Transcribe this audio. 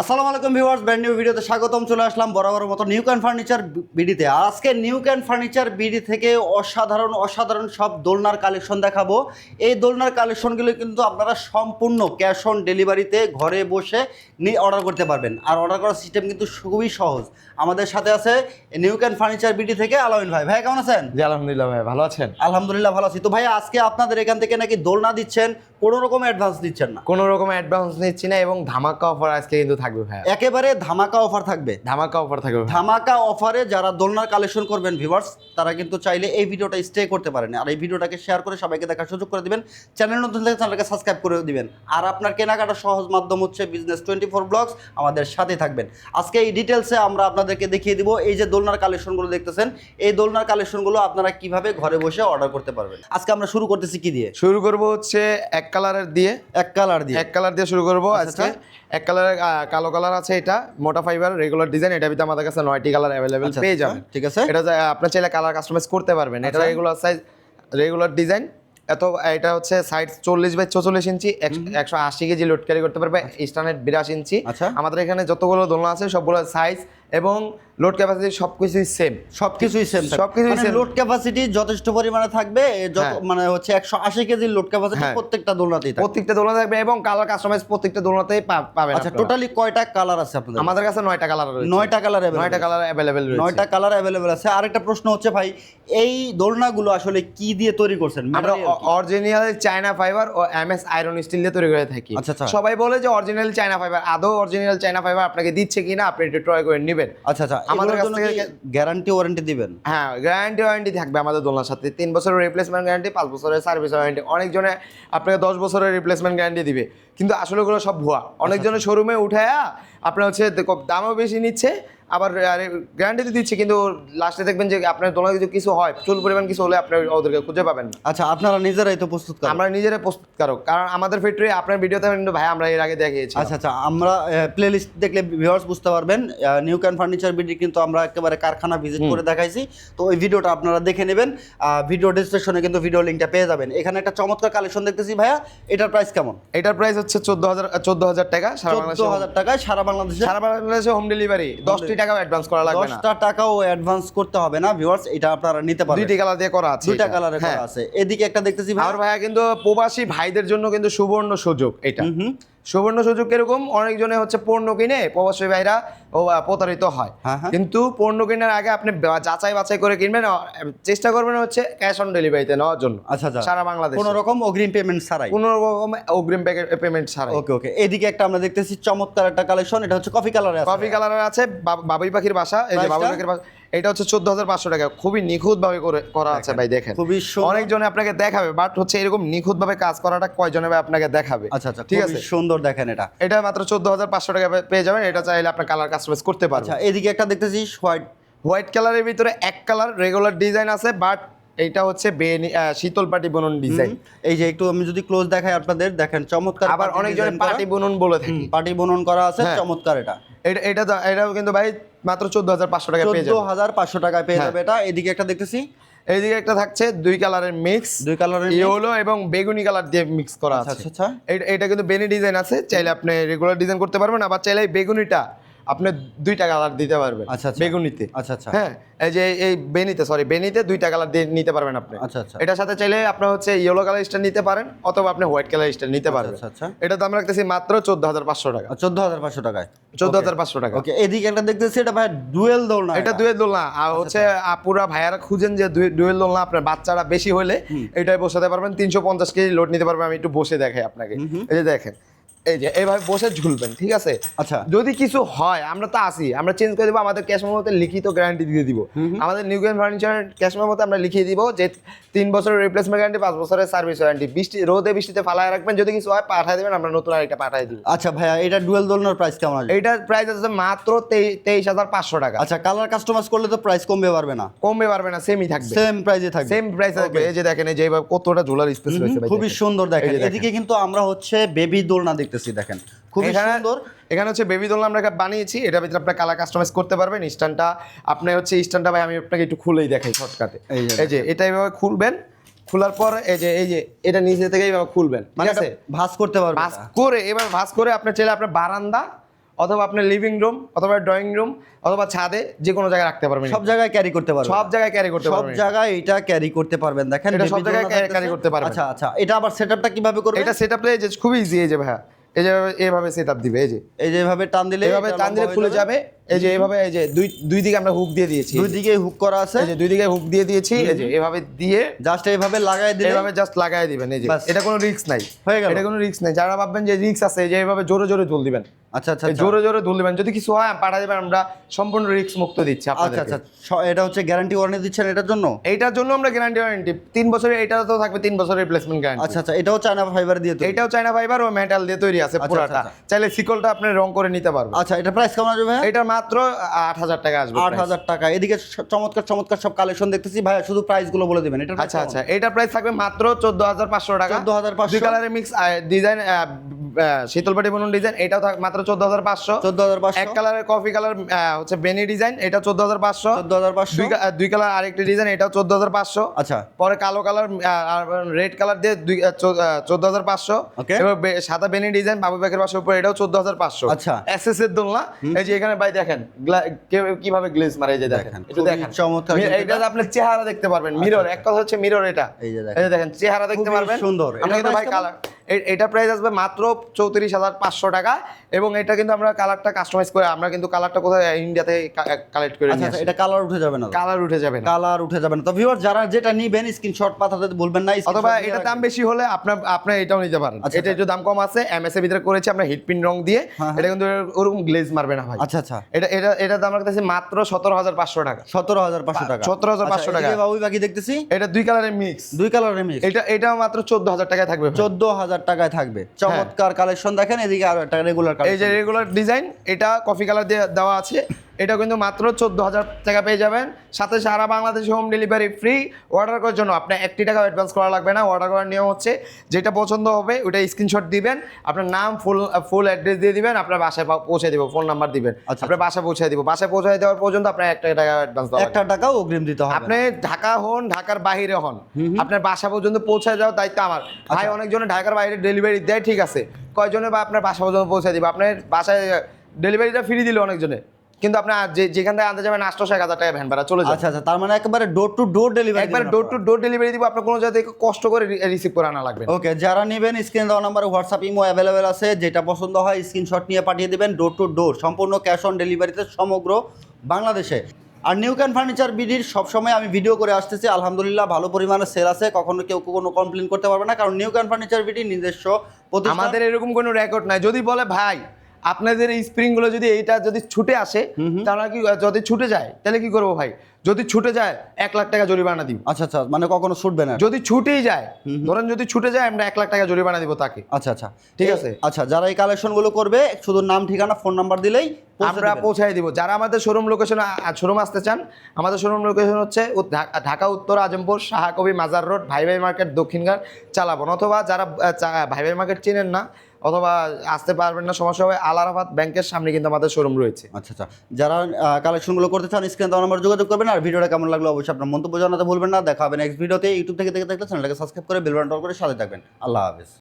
আসসালামু আলাইকুম viewers brand new ভিডিওতে স্বাগতম চলে আসলাম বরাবর মতো নিউ ক্যান ফার্নিচার বিডিতে। আর আজকে নিউ ক্যান ফার্নিচার বিডি থেকে অসাধারণ অসাধারণ সব দোলনার কালেকশন দেখাবো। এই দোলনার কালেকশনগুলো কিন্তু আপনারা সম্পূর্ণ ক্যাশ অন ডেলিভারিতে ঘরে বসে নিয়ে অর্ডার করতে পারবেন। আর অর্ডার করার সিস্টেম কিন্তু খুবই সহজ। আমাদের সাথে আছে নিউ ক্যান ফার্নিচার বিডি থেকে আলামিন ভাই। ভাই কেমন আছেন? জি আলহামদুলিল্লাহ ভাই ভালো আছেন? আলহামদুলিল্লাহ ভালো আছি। তো ভাই আজকে আপনাদের এখান থেকে নাকি দোলনা দিচ্ছেন কোনো রকম অ্যাডভান্স দিচ্ছেন না? কোনো রকম অ্যাডভান্স নিচ্ছি না এবং ধামাকা অফার আজকে কিন্তু থাকবে ভাই একেবারে ধামাকা অফার থাকবে। ধামাকা অফার থাকবে ধামাকা অফারে যারা দোলনার কালেকশন করবেন ভিউয়ার্স তারা কিন্তু চাইলে এই ভিডিওটা স্টে করতে পারেন। আর এই ভিডিওটাকে শেয়ার করে সবাইকে দেখার সুযোগ করে দিবেন। চ্যানেল নতুন থেকে চ্যানেলকে সাবস্ক্রাইব করে দিবেন। আর আপনার কেনাকাটা সহজ মাধ্যম হচ্ছে বিজনেস টোয়েন্টি ফোর ব্লগস আমাদের সাথে থাকবেন। আজকে এই ডিটেলসে আমরা আপনাদেরকে দেখিয়ে দিব এই যে দোলনার কালেকশনগুলো দেখতেছেন এই দোলনার কালেকশনগুলো আপনারা কীভাবে ঘরে বসে অর্ডার করতে পারবেন? আজকে আমরা শুরু করতেছি কি দিয়ে? শুরু করব হচ্ছে এক কালারের দিয়ে। এক কালার দিয়ে। এক কালার দিয়ে শুরু করব আচ্ছা, আজকে। এক কালারের কালো কালার আছে এটা মোটা ফাইবার রেগুলার ডিজাইন এটা ভিতরে আমাদের কাছে নয়টি কালার অ্যাভেলেবেল আচ্ছা, পেয়ে আচ্ছা, যাবেন ঠিক আছে। এটা আপনার চাইলে কালার কাস্টমাইজ করতে পারবেন এটা আচ্ছা। রেগুলার সাইজ রেগুলার ডিজাইন এত এটা হচ্ছে সাইড চল্লিশ বাই চৌচল্লিশ ইঞ্চি একশো আশি কেজি লোড ক্যারি করতে পারবে স্টানের বিরাশ ইঞ্চি আচ্ছা। আমাদের এখানে যতগুলো দোলনা আছে সবগুলো সাইজ এবং লোড ক্যাপাসিটি সব কিছুই সেম সবকিছুই সেম সবকিছুই same। লোড ক্যাপাসিটি যথেষ্ট পরিমাণে থাকবে হ্যাঁ। মানে হচ্ছে একশো আশি কেজির লোড ক্যাপাসিটি। প্রত্যেকটা দোলনাতেই থাকবে। প্রত্যেকটা দোলনা থাকবে এবং কালার কাস্টমাইজ প্রত্যেকটা দোলনাতেই পা- পাবেন আচ্ছা টোটালি কয়টা কালার আছে আপনাদের? আমাদের কাছে নয়টা কালার রয়েছে। নয়টা কালার নয়টা কালার অ্যাভেলেবেল রয়েছে। নয়টা কালার অ্যাভেলেবেল আছে। আরেকটা প্রশ্ন হচ্ছে ভাই এই দোলনাগুলো আসলে কি দিয়ে তৈরি করছেন? আমরা অরিজিনাল চায়না ফাইবার ও এমএস আয়রন স্টিল দিয়ে তৈরি করে থাকি। আচ্ছা, আচ্ছা। সবাই বলে যে অরিজিনাল চায়না ফাইবার আদৌ অরিজিনাল চায়না ফাইবার আপনাকে দিচ্ছে কিনা আপনি একটু ট্রাই করে নেবেন। আচ্ছা আচ্ছা আমাদের কাছ থেকে- গ্যারান্টি ওয়ারেন্টি দিবেন? হ্যাঁ গ্যারান্টি ওয়ারেন্টি থাকবে আমাদের দোলনার সাথে। তিন বছরের রিপ্লেসমেন্ট গ্যারান্টি পাঁচ বছরের সার্ভিস ওয়ারেন্টি অনেকজনে আপনাকে দশ বছরের রিপ্লেসমেন্ট গ্যারান্টি দিবে। কিন্তু আসলে ওগুলো সব ভুয়া। অনেকজনের শোরুমে উঠায়া আপনার হচ্ছে দেখো দামও বেশি নিচ্ছে আবার গ্যারান্টি তো দিচ্ছে কিন্তু লাস্টে দেখবেন যে আপনার দোলনা যদি কিছু হয় প্রচুর পরিমাণ কিছু হলে আপনি ওদেরকে খুঁজে পাবেন। না আচ্ছা আপনারা নিজেরাই তো প্রস্তুত করেন আমরা নিজেরা প্রস্তুতকারক কারণ আমাদের ফ্যাক্টরি আপনার ভিডিওতে কিন্তু ভাই আমরা এর আগে দেখিয়েছি আচ্ছা আচ্ছা আমরা প্লে লিস্ট দেখলে ভিউয়ার্স বুঝতে পারবেন নিউ ক্যান ফার্নিচার বিডি কিন্তু আমরা একেবারে কারখানা ভিজিট করে দেখাইছি। তো ওই ভিডিওটা আপনারা দেখে নেবেন ভিডিও ডিসক্রিপশনে কিন্তু ভিডিও লিঙ্কটা পেয়ে যাবেন। এখানে একটা চমৎকার কালেকশন দেখতেছি ভাইয়া এটার প্রাইস কেমন? এটার প্রাইস হচ্ছে চোদ্দ হাজার চোদ্দ হাজার টাকা সারা হাজার টাকায় সারা বাংলাদেশে? সারা বাংলাদেশে হোম ডেলিভারি দশটি টাকাও অ্যাডভান্স করা লাগবে না। দশটা টাকাও অ্যাডভান্স করতে হবে না ভিউয়ার্স এটা আপনারা নিতে পারবেন। দুইটি কালার দিয়ে করা আছে দুইটা কালারে হ্যাঁ। করা আছে। এদিকে একটা দেখতেছি ভাই। আর ভাইয়া কিন্তু প্রবাসী ভাইদের জন্য কিন্তু সুবর্ণ সুযোগ এটা। সুবর্ণ সুযোগ কীরকম অনেকজনে হচ্ছে পণ্য কিনে প্রবাসী ভাইরা ও প্রতারিত হয়। হ্যাঁ, হ্যাঁ। কিন্তু পণ্য কেনার আগে আপনি যাচাই বাছাই করে কিনবেন চেষ্টা করবেন হচ্ছে ক্যাশ অন ডেলিভারিতে নেওয়ার জন্য। আচ্ছা আচ্ছা। সারা বাংলাদেশ। কোনো রকম অগ্রিম পেমেন্ট ছাড়াই? কোনো রকম অগ্রিম পেমেন্ট ছাড়াই। ওকে ওকে। এদিকে একটা আমরা দেখতেছি চমৎকার একটা কালেকশন এটা হচ্ছে কফি কালারে আছে। কফি কালারের আছে বাবুই পাখির বাসা এই যে বাবুই পাখির বাসা। এটা হচ্ছে চোদ্দ হাজার পাঁচশো টাকা। খুবই নিখুঁত ভাবে করে আছে ভাই দেখেন। খুবই। অনেকজনে আপনাকে দেখাবে বাট হচ্ছে এরকম নিখুঁত ভাবে কাজ করাটা কয়জনে ভাই আপনাকে দেখাবে? আচ্ছা আচ্ছা ঠিক আছে? সুন্দর দেখেন এটা। এটা মাত্র চোদ্দ হাজার পাঁচশো টাকা পেয়ে যাবেন এটা চাইলে আপনার কালার কাস্টমাইজ করতে পারবেন। আচ্ছা এদিকে একটা দেখতেছি হোয়াইট হোয়াইট কালারের ভিতরে এক কালার রেগুলার ডিজাইন আছে বাট এইটা হচ্ছে শীতল পাটি বুনন ডিজাইন এই যে একটু আমি যদি ক্লোজ দেখাই আপনাদের দেখেন চমৎকার আবার অনেকজনে পাটি বুনন বলে থাকি। পার্টি বনন করা আছে হ্যাঁ। চমৎকার এটা। এটা এটা এটাও কিন্তু ভাই মাত্র চোদ্দ হাজার পাঁচশো টাকা পেয়ে যাবেন হাজার পাঁচশো টাকায় পেয়ে হ্যাঁ। যাবে এটা। এদিকে একটা দেখতেছি। এইদিকে একটা থাকছে দুই কালারের মিক্স দুই কালারের ইয়েলো এবং বেগুনি কালার দিয়ে মিক্স করা আচ্ছা আছে। আচ্ছা আচ্ছা। এটা কিন্তু বেনি ডিজাইন আছে চাইলে আপনি রেগুলার ডিজাইন করতে পারবেন আবার চাইলে বেগুনিটা আপনি দুইটা কালার দিতে পারবেন আচ্ছা, আচ্ছা। বেগুনিতে। আচ্ছা আচ্ছা। হ্যাঁ এই যে এই বেনিতে সরি বেনিতে দুইটা কালার দিয়ে নিতে পারবেন আপনি। আচ্ছা আচ্ছা। এটার সাথে চাইলে আপনার হচ্ছে ইয়েলো কালার স্টার নিতে পারেন অথবা আপনি হোয়াইট কালার স্টার নিতে পারবেন। আচ্ছা আচ্ছা। এটা দাম রাখতেছি মাত্র চোদ্দ হাজার পাঁচশো টাকা। চোদ্দ হাজার পাঁচশো টাকায়? চোদ্দ হাজার পাঁচশো টাকা। ওকে এদিকে একটা দেখতেছি এটা ভাই ডুয়েল দোলনা এটা দুয়ের দোলনা। আর হচ্ছে আপুরা ভাইয়ারা খুঁজেন যে ডুয়েল দোলনা আপনার বাচ্চারা বেশি হলে এটাই বসাতে পারবেন। তিনশো পঞ্চাশ কেজি লোড নিতে পারবেন আমি একটু বসে দেখাই আপনাকে। এই যে দেখেন এই যে এইভাবে বসে ঝুলবেন ঠিক আছে? আচ্ছা। যদি কিছু হয় আমরা তো আসি আমরা চেঞ্জ করে দেবো আমাদের ক্যাশ মতো লিখিত গ্যারান্টি দিয়ে দিব। আমাদের নিউ গ্যান ফার্নিচার ক্যাশ মতো আমরা লিখিয়ে দিব যে তিন বছরের রিপ্লেসমেন্ট গ্যারান্টি পাঁচ বছরের সার্ভিস ওয়ারেন্টি বৃষ্টি রোদে বৃষ্টিতে ফালায় রাখবেন যদি কিছু হয় পাঠিয়ে দেবেন আমরা নতুন আরেকটা পাঠিয়ে দিব। আচ্ছা ভাইয়া এটা ডুয়েল দোলনার প্রাইস কেমন আসবে এইটার প্রাইস আছে মাত্র তেই- তেইশ হাজার পাঁচশো টাকা। আচ্ছা কালার কাস্টমাইজ করলে তো প্রাইস কমবে পারবে না। কমবে পারবে না সেমই থাকবে। সেম প্রাইসে থাকবে। সেম প্রাইস থাকবে। এই যে দেখেন এই যে কতটা ঝোলার স্পেস রয়েছে খুবই সুন্দর দেখেন। এদিকে কিন্তু আমরা হচ্ছে বেবি দোলনা দেখতেছি দেখেন। খুবই সুন্দর। এখানে হচ্ছে বেবি দোলনা আমরা একটা বানিয়েছি এটা ভিতরে আপনার কালার কাস্টমাইজ করতে পারবেন। স্ট্যান্ডটা আপনি হচ্ছে স্ট্যান্ডটা ভাই আমি আপনাকে একটু খুলেই দেখাই শর্টকাটে এই যে এটা এইভাবে খুলবেন খোলার পর এই যে এই যে এটা নিচে থেকে এইভাবে খুলবেন ঠিক মানে আছে? ভাঁজ করতে পারবে ভাঁজ করে এবার ভাঁজ করে আপনি চাইলে আপনার বারান্দা অথবা আপনার লিভিং রুম অথবা ড্রয়িং রুম অথবা ছাদে যে কোনো জায়গায় রাখতে পারবেন। সব জায়গায় ক্যারি করতে পারবেন। সব জায়গায় ক্যারি করতে পারবেন। সব জায়গায় এটা ক্যারি করতে পারবেন। দেখেন এটা সব জায়গায় carry করতে পারবেন। আচ্ছা আচ্ছা। এটা আবার সেটআপটা কীভাবে করবে এটা সেট আপটা যে খুবই ইজি এই যে ভাইয়া। এই যে এভাবে সেট আপ দিবে এই যে। এই যে এভাবে টান দিলে এভাবে টান দিলে খুলে যাবে। এই যে এইভাবে এই যে দুই দুই দিকে আমরা হুক দিয়ে দিয়েছি। দুই দিকে হুক করা আছে। এই যে দুই দিকে হুক দিয়ে দিয়েছি এই যে এভাবে দিয়ে জাস্ট এইভাবে লাগাই দিলে এভাবে জাস্ট লাগাই দিবেন এই যে। এটা কোনো রিস্ক নাই। হয়ে গেল। এটা কোনো রিস্ক নাই। যারা ভাববেন যে রিস্ক আছে এই যে এইভাবে জোরে জোরে তুল দিবেন। আচ্ছা আচ্ছা আচ্ছা। জোরে জোরে তুল দিবেন। যদি কিছু হয় পাঠা দিবেন আমরা সম্পূর্ণ রিস্ক মুক্ত দিচ্ছি আচ্ছা আপনাদের আচ্ছা এটা হচ্ছে গ্যারান্টি ওয়ারেন্টি দিচ্ছেন এটার জন্য? এইটার জন্য আমরা গ্যারান্টি ওয়ারেন্টি তিন বছরের এটা তো থাকবে তিন বছরের রিপ্লেসমেন্ট গ্যারান্টি আচ্ছা আচ্ছা। এটাও চায়না ফাইবার দিয়ে তৈরি। এটাও চায়না ফাইবার ও মেটাল দিয়ে তৈরি আছে আচ্ছা, পুরাটা। আচ্ছা। চাইলে সিকলটা আপনি রং করে নিতে পারবেন। আচ্ছা এটা প্রাইস কেমন আসবে ভাই এটা মাত্র আট হাজার টাকা আসবে আট হাজার টাকা। এদিকে চমৎকার চমৎকার সব কালেকশন দেখতেছি। ভাই শুধু প্রাইসগুলো বলে দিবেন। এটা আচ্ছা আচ্ছা। এটা প্রাইস থাকবে মাত্র চোদ্দ হাজার পাঁচশো টাকা। 14,500 দুই কালারের মিক্স ডিজাইন শীতলপাটি বুনন ডিজাইন এটাও থাক- মাত্র চোদ্দ হাজার পাঁচশো। চোদ্দ হাজার পাঁচশো। এক পাঁচশো কালারের কফি কালার হচ্ছে বেনি ডিজাইন এটা চোদ্দ হাজার পাঁচশো। চোদ্দ হাজার পাঁচশো। দুই কালার আরেকটি ডিজাইন এটাও চোদ্দ হাজার পাঁচশো। আচ্ছা। পরে কালো কালার রেড কালার দিয়ে দুই চোদ্দ হাজার পাঁচশো। সাদা বেনি ডিজাইন বাবু ব্যাগের পাশে উপরে এটাও চোদ্দ হাজার পাঁচশো। আচ্ছা। এসএস এর দোলনা। এই যে এখানে ভাই দেখেন কীভাবে গ্লেজ মারে এই যে দেখেন একটু দেখেন। চমৎকার এটা আপনি আপনার চেহারা দেখতে পারবেন মিরর এক কথা হচ্ছে মিরর এটা। এই যে দেখেন। চেহারা দেখতে পারবেন। সুন্দর। আমরা কিন্তু ভাই কালার এটা প্রাইস আসবে মাত্র চৌত্রিশ হাজার পাঁচশো টাকা এবং এটা কিন্তু আমরা কালারটা কাস্টমাইজ করে আমরা কিন্তু কালারটা কোথায় ইন্ডিয়া থেকে কালেক্ট করে আচ্ছা আচ্ছা এটা কালার উঠে যাবে না কালার উঠে যাবে না। কালার উঠে যাবে না। তো ভিউয়ার যারা যেটা নিবেন স্ক্রিনশট পাঠাতে বলবেন না অথবা এটা দাম বেশি হলে আপনার আপনি এটাও নিতে পারেন। আচ্ছা, এটা একটু দাম কম আছে এমএস এর ভিতরে করেছি আমরা হিট পিন রং দিয়ে হ্যাঁ, এটা কিন্তু ওরকম গ্লেজ মারবে না ভাই। আচ্ছা আচ্ছা। এটা এটা এটা দাম রাখতেছি মাত্র সতেরো হাজার পাঁচশো টাকা। সতেরো হাজার পাঁচশো টাকা। 17,500 আচ্ছা, টাকা। এদিকে বাবুই বাকি দেখতেছি? এটা দুই কালারের মিক্স দুই কালারের মিক্স এটা এটা মাত্র চোদ্দ হাজার টাকায় থাকবে চোদ্দ হাজার টাকায় থাকবে। চমৎকার কালেকশন দেখেন এদিকে আরও একটা রেগুলার এই যে রেগুলার ডিজাইন এটা কফি কালার দিয়ে দেওয়া আছে। এটা কিন্তু মাত্র চোদ্দ হাজার টাকা পেয়ে যাবেন। সাথে সারা বাংলাদেশে হোম ডেলিভারি ফ্রি অর্ডার করার জন্য আপনার একটি টাকা অ্যাডভান্স করা লাগবে না। অর্ডার করার নিয়ম হচ্ছে যেটা পছন্দ হবে ওটা স্ক্রিনশট দিবেন। আপনার নাম ফুল ফুল অ্যাড্রেস দিয়ে দিবেন। আপনার বাসায় পৌঁছে দিব ফোন নাম্বার দিবেন। আচ্ছা, আপনার বাসায় পৌঁছে দিব। বাসায় পৌঁছে দেওয়ার পর্যন্ত আপনার একটা টাকা অ্যাডভান্স একটা টাকাও অগ্রিম দিতে হবে আপনি ঢাকা হন ঢাকার বাইরে হন। আপনার বাসা পর্যন্ত পৌঁছে যাওয়ার দায়িত্ব আমার। আচ্ছা। ভাই অনেকজনে ঢাকার বাইরে ডেলিভারি দেয় ঠিক আছে। কয়জনে বা আপনার বাসা পর্যন্ত পৌঁছে দিবে? আপনার বাসায় ডেলিভারিটা ফ্রি দিল অনেকজনে। কিন্তু আপনার যে যেখান থেকে আনতে যাবেন আটশো এক হাজার টাকা ভ্যান ভাড়া চলে যাবে। আচ্ছা আচ্ছা তার মানে একেবারে ডোর টু ডোর ডেলিভারি একবার ডোর টু ডোর ডেলিভারি দিব আপনার কোনো জায়গা থেকে কষ্ট করে রিসিভ করে আনা লাগবে ওকে যারা নেবেন স্ক্রিন দেওয়া নাম্বারে হোয়াটসঅ্যাপ ইমো অ্যাভেলেবেল আছে যেটা পছন্দ হয় স্ক্রিনশট নিয়ে পাঠিয়ে দিবেন ডোর টু ডোর সম্পূর্ণ ক্যাশ অন ডেলিভারিতে সমগ্র বাংলাদেশে। আর নিউ ক্যান ফার্নিচার বিডির সবসময় আমি ভিডিও করে আসতেছি আলহামদুলিল্লাহ ভালো পরিমাণে সেল আছে কখনো কেউ কোনো কমপ্লেন করতে পারবে না কারণ নিউ ক্যান ফার্নিচার বিডির নিজস্ব আমাদের এরকম কোনো রেকর্ড নাই। যদি বলে ভাই আপনাদের এই স্প্রিংগুলো যদি এইটা যদি ছুটে আসে তাহলে কি যদি ছুটে যায় তাহলে কি করব ভাই? যদি ছুটে যায় এক লাখ টাকা জরিমানা দিব। আচ্ছা আচ্ছা মানে কখনো ছুটবে না। যদি ছুটেই যায় ধরেন যদি ছুটে যায় আমরা এক লাখ টাকা জরিমানা দিব তাকে। আচ্ছা আচ্ছা। ঠিক আছে। আচ্ছা যারা এই কালেকশনগুলো করবে শুধু নাম ঠিকানা ফোন নাম্বার দিলেই আমরা। পৌঁছাই দিব। যারা আমাদের শোরুম লোকেশন শোরুম আসতে চান আমাদের শোরুম লোকেশন হচ্ছে ঢাকা উত্তর আজমপুর শাহাকবি মাজার রোড ভাই ভাই মার্কেট দক্ষিণঘাট চালাবন। অথবা যারা ভাই ভাই মার্কেট চেনেন না অথবা আসতে পারবেন না সমস্যা হবে আলারাবাদ ব্যাংকের সামনে কিন্তু আমাদের শোরুম রয়েছে। আচ্ছা আচ্ছা। যারা কালেকশনগুলো করতে চান স্ক্রিন নাম্বার যোগাযোগ করবেন আর ভিডিওটা কেমন লাগল অবশ্যই আপনার মন্তব্য জানাতে ভুলবেন না। দেখা হবে নেক্সট ভিডিওতে ইউটিউব থেকে দেখে থাকলে চ্যানেলটাকে সাবস্ক্রাইব করে বেল বাটন করে সাথে থাকবেন। আল্লাহ হাফেজ।